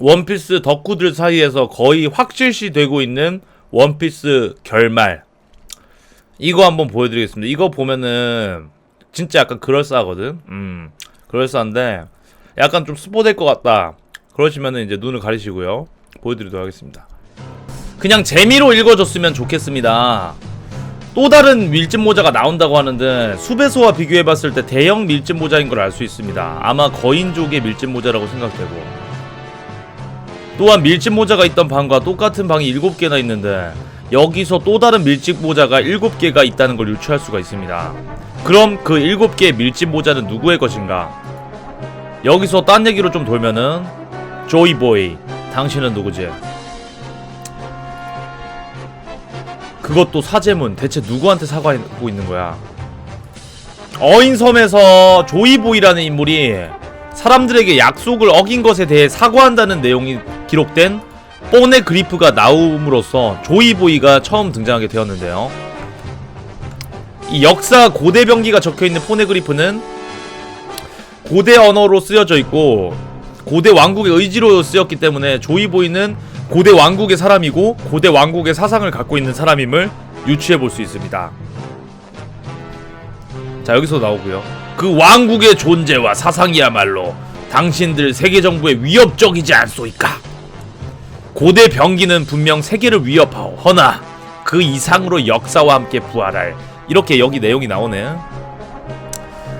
원피스 덕후들 사이에서 거의 확실시 되고 있는 원피스 결말. 이거 한번 보여드리겠습니다. 이거 보면은 진짜 약간 그럴싸하거든. 음, 그럴싸한데 약간 좀 스포될 것 같다. 그러시면은 이제 눈을 가리시고요. 보여드리도록 하겠습니다. 그냥 재미로 읽어줬으면 좋겠습니다. 또 다른 밀짚 모자가 나온다고 하는데 수배소와 비교해봤을 때 대형 밀짚 모자인 걸 알 수 있습니다. 아마 거인족의 밀짚 모자라고 생각되고 또한 밀짚 모자가 있던 방과 똑같은 방이 7개나 있는데 여기서 또 다른 밀짚 모자가 7개가 있다는 걸 유추할 수가 있습니다. 그럼 그 7개의 밀짚 모자는 누구의 것인가? 여기서 딴 얘기로 좀 돌면은 조이보이 당신은 누구지? 그것도 사제문 대체 누구한테 사과하고 있는 거야? 어인섬에서 조이보이라는 인물이 사람들에게 약속을 어긴 것에 대해 사과한다는 내용이 기록된 뽀네 그리프가 나옴으로써 조이보이가 처음 등장하게 되었는데요. 이 역사 고대 병기가 적혀 있는 포네그리프는 고대 언어로 쓰여져 있고 고대 왕국의 의지로 쓰였기 때문에 조이보이는 고대 왕국의 사람이고 고대 왕국의 사상을 갖고 있는 사람임을 유추해 볼 수 있습니다. 자 여기서 나오고요. 그 왕국의 존재와 사상이야말로 당신들 세계 정부에 위협적이지 않소이까. 고대 병기는 분명 세계를 위협하오. 허나 그 이상으로 역사와 함께 부활할 이렇게 여기 내용이 나오네.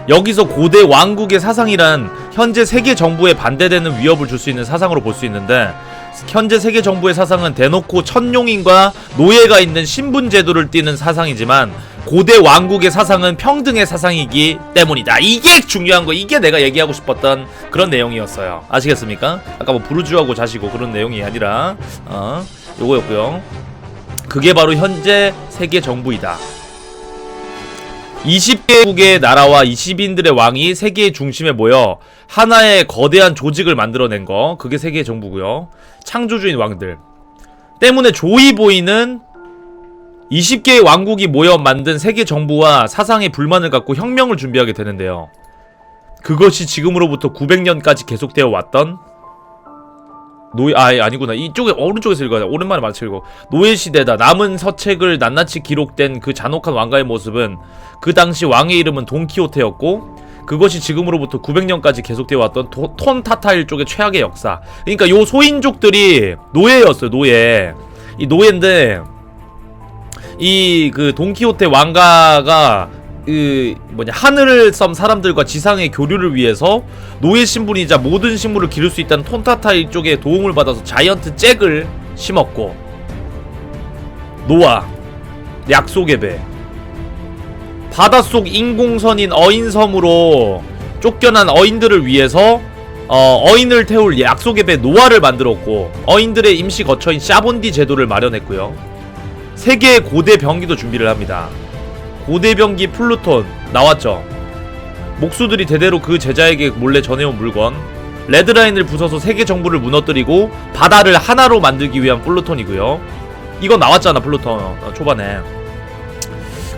여기서 고대 왕국의 사상이란 현재 세계 정부에 반대되는 위협을 줄 수 있는 사상으로 볼 수 있는데 현재 세계 정부의 사상은 대놓고 천룡인과 노예가 있는 신분 제도를 띠는 사상이지만 고대 왕국의 사상은 평등의 사상이기 때문이다. 이게 중요한 거. 이게 내가 얘기하고 싶었던 그런 내용이었어요. 아시겠습니까? 아까 뭐 부르주하고 자시고 그런 내용이 아니라 어 요거였고요. 그게 바로 현재 세계 정부이다. 20개국의 나라와 20인들의 왕이 세계의 중심에 모여 하나의 거대한 조직을 만들어낸 거 그게 세계 정부고요 창조주인 왕들 때문에 조이 보이는 20개의 왕국이 모여 만든 세계 정부와 사상에 불만을 갖고 혁명을 준비하게 되는데요. 그것이 지금으로부터 900년까지 계속되어 왔던 노예 아 아니구나. 이쪽에 오른쪽에서 읽어야 돼. 오랜만에 맞춰 읽어. 노예 시대다. 남은 서책을 낱낱이 기록된 그 잔혹한 왕가의 모습은 그 당시 왕의 이름은 돈키호테였고 그것이 지금으로부터 900년까지 계속되어 왔던 도, 톤 타타일 쪽의 최악의 역사. 그러니까 요 소인족들이 노예였어요 노예. 이 노예인데 이 그 돈키호테 왕가가 그 뭐냐 하늘을 섬 사람들과 지상의 교류를 위해서 노예 신분이자 모든 식물을 기를 수 있다는 톤타타 일쪽의 도움을 받아서 자이언트 잭을 심었고 노아 약속의 배 바닷속 인공선인 어인섬으로 쫓겨난 어인들을 위해서 어, 어인을 태울 약속의 배 노아를 만들었고 어인들의 임시 거처인 샤본디 제도를 마련했고요 세계의 고대 병기도 준비를 합니다 고대 병기 플루톤 나왔죠. 목수들이 대대로 그 제자에게 몰래 전해온 물건 레드라인을 부숴서 세계 정부를 무너뜨리고 바다를 하나로 만들기 위한 플루톤이고요. 이거 나왔잖아 플루톤 어, 초반에.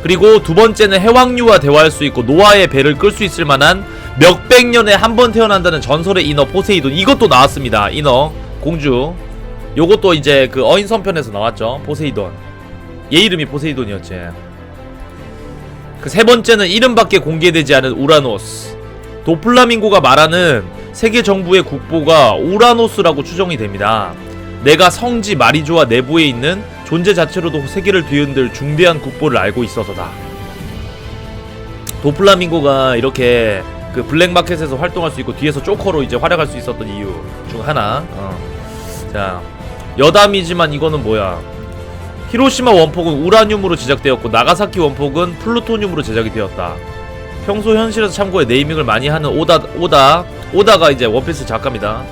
그리고 두 번째는 해왕류와 대화할 수 있고 노아의 배를 끌 수 있을 만한 몇백 년에 한 번 태어난다는 전설의 인어 포세이돈 이것도 나왔습니다. 인어 공주. 요것도 이제 그 어인선 편에서 나왔죠. 포세이돈. 얘 이름이 포세이돈이었지. 그 세 번째는 이름밖에 공개되지 않은 우라노스. 도플라밍고가 말하는 세계 정부의 국보가 우라노스라고 추정이 됩니다. 내가 성지 마리조아 내부에 있는 존재 자체로도 세계를 뒤흔들 중대한 국보를 알고 있어서다. 도플라밍고가 이렇게 그 블랙마켓에서 활동할 수 있고 뒤에서 쪼커로 이제 활약할 수 있었던 이유 중 하나. 어. 자, 여담이지만 이거는 뭐야? 히로시마 원폭은 우라늄으로 제작되었고 나가사키 원폭은 플루토늄으로 제작이 되었다. 평소 현실에서 참고해 네이밍을 많이 하는 오다 오다 오다가 이제 원피스 작가입니다.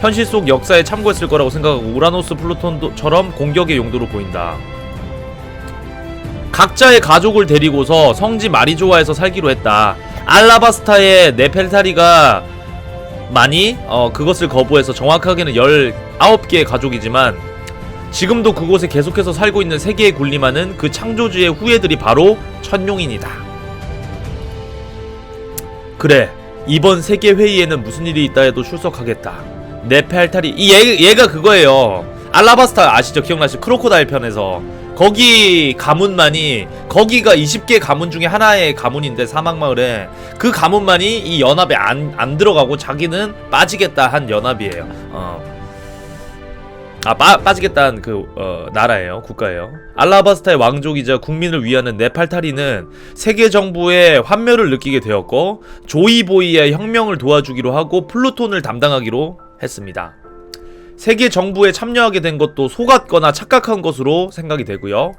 현실 속 역사에 참고했을 거라고 생각하고 우라노스 플루톤처럼 공격의 용도로 보인다. 각자의 가족을 데리고서 성지 마리조아에서 살기로 했다. 알라바스타의 네펠타리가 많이 어 그것을 거부해서 정확하게는 19개의 가족이지만 지금도 그곳에 계속해서 살고 있는 세계에 군림하는 그 창조주의 후예들이 바로 천룡인이다. 그래, 이번 세계 회의에는 무슨 일이 있다 해도 출석하겠다. 네펠탈이 이 얘, 얘가 그거예요 알라바스타 아시죠 기억나시죠 크로코다일 편에서 거기 가문만이 거기가 20개 가문 중에 하나의 가문인데 사막마을에 그 가문만이 이 연합에 안, 안 들어가고 자기는 빠지겠다 한 연합이에요 어. 아 빠, 빠지겠다는 그 어, 나라예요 국가예요. 알라바스타의 왕족이자 국민을 위하는 네팔타리는 세계 정부의 환멸을 느끼게 되었고 조이보이의 혁명을 도와주기로 하고 플루톤을 담당하기로 했습니다. 세계 정부에 참여하게 된 것도 속았거나 착각한 것으로 생각이 되고요.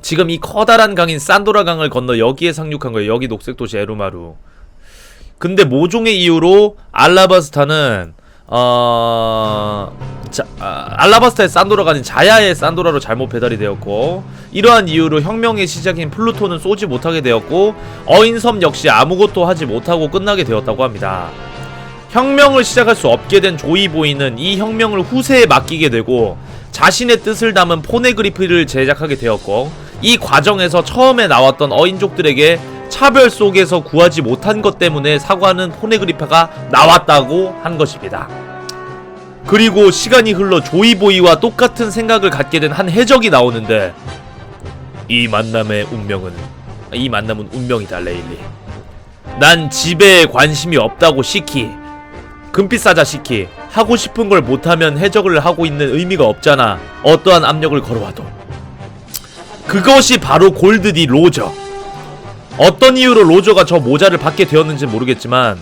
지금 이 커다란 강인 산도라 강을 건너 여기에 상륙한 거예요. 여기 녹색 도시 에루마루. 근데 모종의 이유로 알라바스타는 어... 자, 아, 알라바스타의 산도라가 아닌 자야의 산도라로 잘못 배달이 되었고 이러한 이유로 혁명의 시작인 플루토는 쏘지 못하게 되었고 어인섬 역시 아무것도 하지 못하고 끝나게 되었다고 합니다. 혁명을 시작할 수 없게 된 조이보이는 이 혁명을 후세에 맡기게 되고 자신의 뜻을 담은 포네그리프를 제작하게 되었고 이 과정에서 처음에 나왔던 어인족들에게 차별 속에서 구하지 못한 것 때문에 사과하는 포네그리파가 나왔다고 한 것입니다. 그리고 시간이 흘러 조이보이와 똑같은 생각을 갖게 된 한 해적이 나오는데 이 만남의 운명은 이 만남은 운명이다 레일리. 난 집에 관심이 없다고 시키. 금빛 사자 시키. 하고 싶은 걸 못하면 해적을 하고 있는 의미가 없잖아. 어떠한 압력을 걸어와도. 그것이 바로 골드디 로저. 어떤 이유로 로저가 저 모자를 받게 되었는지 모르겠지만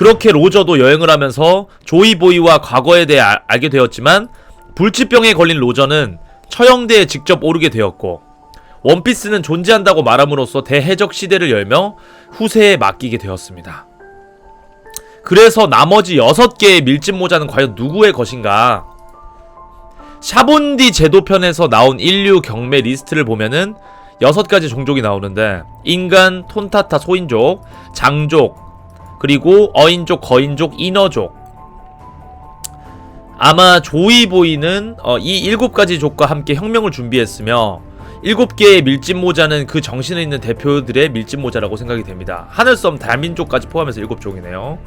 그렇게 로저도 여행을 하면서 조이보이와 과거에 대해 알, 알게 되었지만 불치병에 걸린 로저는 처형대에 직접 오르게 되었고 원피스는 존재한다고 말함으로써 대해적 시대를 열며 후세에 맡기게 되었습니다. 그래서 나머지 6개의 밀짚 모자는 과연 누구의 것인가? 샤본디 제도편에서 나온 인류 경매 리스트를 보면은 6가지 종족이 나오는데 인간, 톤타타 소인족, 장족, 그리고 어인족, 거인족, 인어족. 아마 조이보이는 어, 이 일곱 가지 족과 함께 혁명을 준비했으며 일곱 개의 밀짚 모자는 그 정신에 있는 대표들의 밀짚 모자라고 생각이 됩니다. 하늘섬 달민족까지 포함해서 일곱 종이네요.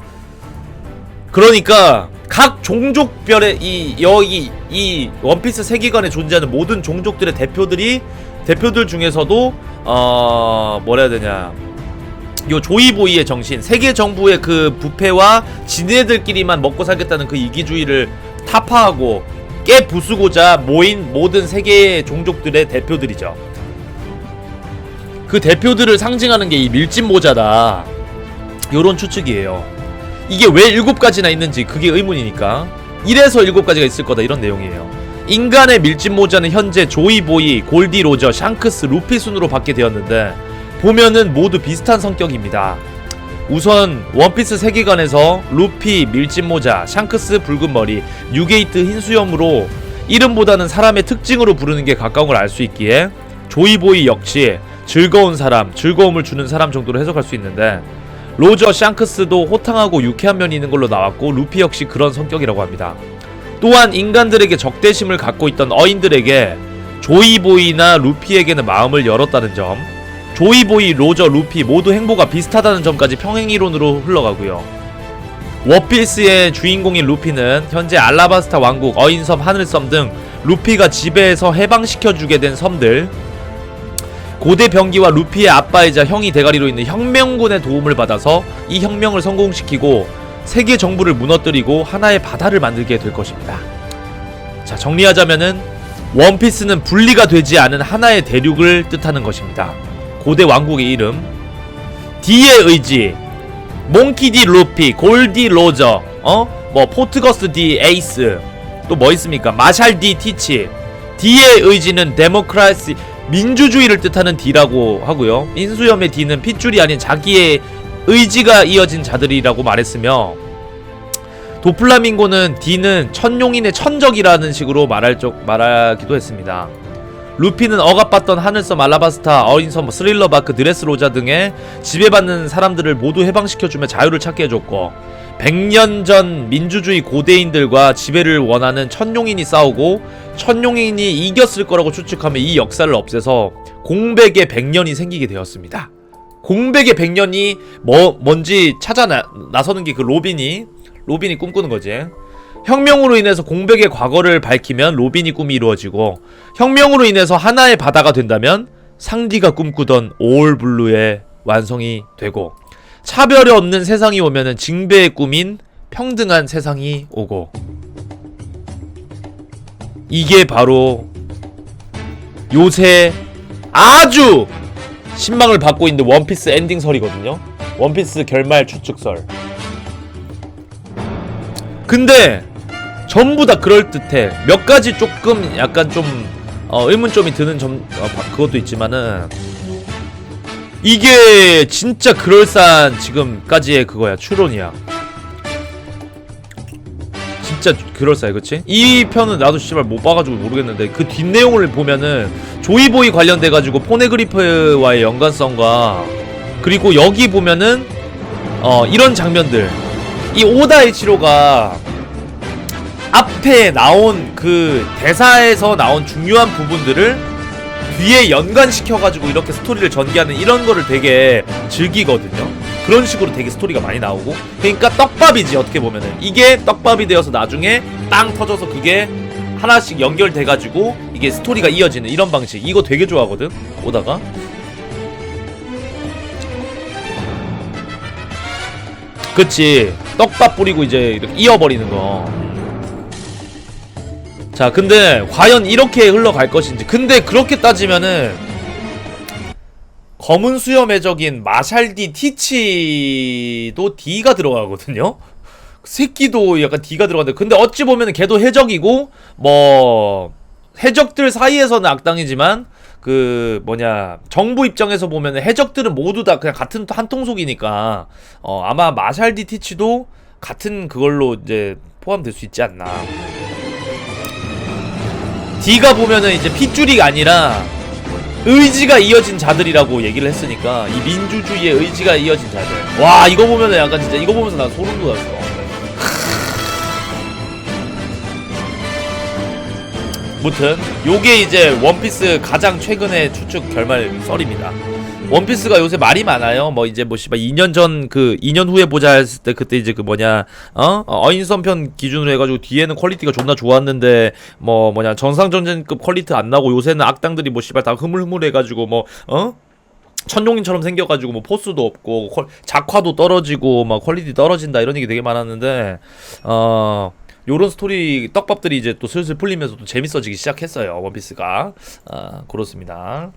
그러니까 각 종족별의 이 여기 이 원피스 세계관에 존재하는 모든 종족들의 대표들이 대표들 중에서도 어 뭐라 해야 되냐 요 조이보이의 정신 세계 정부의 그 부패와 지네들끼리만 먹고 살겠다는 그 이기주의를 타파하고 깨 부수고자 모인 모든 세계의 종족들의 대표들이죠. 그 대표들을 상징하는 게 이 밀짚 모자다. 요런 추측이에요. 이게 왜 일곱 가지나 있는지 그게 의문이니까. 이래서 일곱 가지가 있을 거다 이런 내용이에요. 인간의 밀짚 모자는 현재 조이보이, 골디 로저, 샹크스, 루피 순으로 받게 되었는데 보면은 모두 비슷한 성격입니다. 우선 원피스 세계관에서 루피 밀짚 모자, 샹크스 붉은 머리, 뉴게이트 흰 수염으로 이름보다는 사람의 특징으로 부르는 게 가까운 걸 알 수 있기에 조이보이 역시 즐거운 사람, 즐거움을 주는 사람 정도로 해석할 수 있는데 로저 샹크스도 호탕하고 유쾌한 면이 있는 걸로 나왔고 루피 역시 그런 성격이라고 합니다. 또한 인간들에게 적대심을 갖고 있던 어인들에게 조이보이나 루피에게는 마음을 열었다는 점 조이보이, 로저, 루피 모두 행보가 비슷하다는 점까지 평행이론으로 흘러가고요. 워피스의 주인공인 루피는 현재 알라바스타 왕국, 어인섬, 하늘섬 등 루피가 지배해서 해방시켜주게 된 섬들 고대 병기와 루피의 아빠이자 형이 대가리로 있는 혁명군의 도움을 받아서 이 혁명을 성공시키고 세계 정부를 무너뜨리고 하나의 바다를 만들게 될 것입니다. 자 정리하자면은 원피스는 분리가 되지 않은 하나의 대륙을 뜻하는 것입니다. 고대 왕국의 이름. D의 의지. 몽키 디 루피 골디 로저 어? 뭐 포트거스 디 에이스 또 뭐 있습니까? 마샬 디 티치 D의 의지는 데모크라시 민주주의를 뜻하는 D라고 하고요. 인수염의 D는 핏줄이 아닌 자기의 의지가 이어진 자들이라고 말했으며 도플라밍고는 D는 천용인의 천적이라는 식으로 말할 적 말하기도 했습니다. 루피는 억압받던 하늘섬 알라바스타, 어인섬, 스릴러바크, 드레스로자 등의 지배받는 사람들을 모두 해방시켜주며 자유를 찾게 해줬고 100년 전 민주주의 고대인들과 지배를 원하는 천용인이 싸우고 천용인이 이겼을 거라고 추측하며 이 역사를 없애서 공백의 100년이 생기게 되었습니다. 공백의 100년이 뭐 뭔지 찾아 나, 나서는 게 그 로빈이 로빈이 꿈꾸는 거지. 혁명으로 인해서 공백의 과거를 밝히면 로빈이 꿈이 이루어지고 혁명으로 인해서 하나의 바다가 된다면 상디가 꿈꾸던 오올블루의 완성이 되고 차별이 없는 세상이 오면은 징배의 꿈인 평등한 세상이 오고 이게 바로 요새 아주 신망을 받고 있는 원피스 엔딩설이거든요. 원피스 결말 추측설. 근데 전부 다 그럴 듯해. 몇 가지 조금 약간 좀 어, 의문점이 드는 점 어, 바- 그것도 있지만은 이게 진짜 그럴싸한 지금까지의 그거야 추론이야. 진짜 그럴싸해 그치? 이 편은 나도 씨발 못 봐가지고 모르겠는데 그 뒷내용을 보면은 조이보이 관련돼가지고 포네그리프와의 연관성과 그리고 여기 보면은 어 이런 장면들 이 오다 이치로가 앞에 나온 그 대사에서 나온 중요한 부분들을 뒤에 연관시켜가지고 이렇게 스토리를 전개하는 이런 거를 되게 즐기거든요. 그런 식으로 되게 스토리가 많이 나오고. 그러니까 떡밥이지 어떻게 보면은. 이게 떡밥이 되어서 나중에 땅 터져서 그게 하나씩 연결돼가지고 이게 스토리가 이어지는 이런 방식. 이거 되게 좋아하거든 오다가. 그치. 떡밥 뿌리고 이제 이렇게 이어버리는 거. 자, 근데 과연 이렇게 흘러갈 것인지. 근데 그렇게 따지면은 검은 수염 해적인 마샬디 티치도 D가 들어가거든요. 새끼도 약간 D가 들어가는데 근데 어찌 보면은 걔도 해적이고 뭐 해적들 사이에서는 악당이지만 그 뭐냐 정부 입장에서 보면 해적들은 모두 다 그냥 같은 한 통속이니까 어 아마 마샬디 티치도 같은 그걸로 이제 포함될 수 있지 않나. D가 보면은 이제 핏줄이가 아니라 의지가 이어진 자들이라고 얘기를 했으니까 이 민주주의의 의지가 이어진 자들. 와 이거 보면은 약간 진짜 이거 보면서 나 소름 돋았어. 무튼 요게 이제 원피스 가장 최근의 추측 결말 썰입니다. 원피스가 요새 말이 많아요. 뭐 이제 뭐 씨발 2년 전 그 2년 후에 보자 했을 때 그때 이제 그 뭐냐 어 어인선 편 기준으로 해가지고 뒤에는 퀄리티가 존나 좋았는데 뭐 뭐냐 정상전쟁급 퀄리티 안 나고 요새는 악당들이 뭐 씨발 다 흐물흐물해가지고 뭐 어? 천룡인처럼 생겨가지고 뭐 포스도 없고 퀄- 작화도 떨어지고 막 퀄리티 떨어진다 이런 얘기 되게 많았는데 어 요런 스토리 떡밥들이 이제 또 슬슬 풀리면서 또 재밌어지기 시작했어요 원피스가 아 그렇습니다